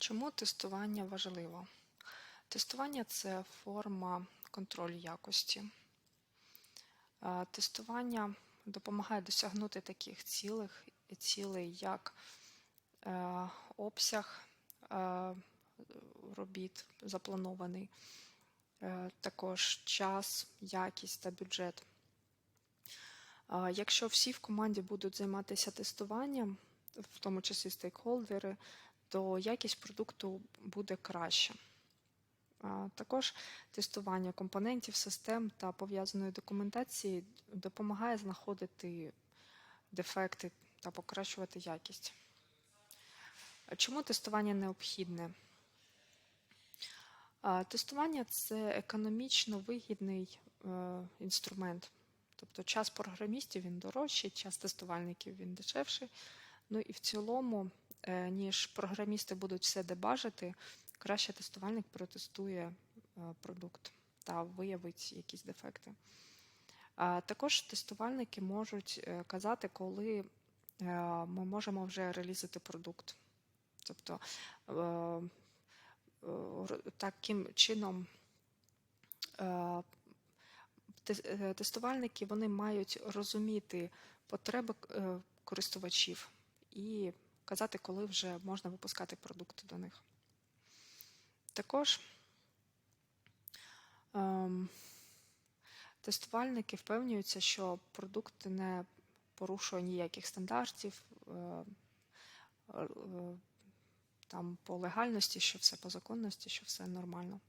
Чому тестування важливо? Тестування це форма контролю якості. Е, Тестування допомагає досягнути таких цілих, цілей, як е, обсяг е, робіт запланований, також час, якість та бюджет. Якщо всі в команді будуть займатися тестуванням, в тому числі стейкхолдери, то якість продукту буде краще. Також тестування компонентів, систем та пов'язаної документації допомагає знаходити дефекти та покращувати якість. Чому тестування необхідне? Тестування це економічно вигідний е, інструмент. Тобто час програмістів він дорожчий, час тестувальників він дешевший. Ну і в цілому, ніж програмісти будуть все дебажити, краще тестувальник протестує е, продукт та виявить якісь дефекти. Також тестувальники можуть е, казати, коли е, ми можемо вже релізити продукт. Тобто е, е, таким чином е, те- е, тестувальники вони мають розуміти потреби е, користувачів і казати, коли вже можна випускати продукти до них. Також ем, тестувальники впевнюються, що продукт не порушує ніяких стандартів. е, е, Там по легальності, що все по законності, що все нормально.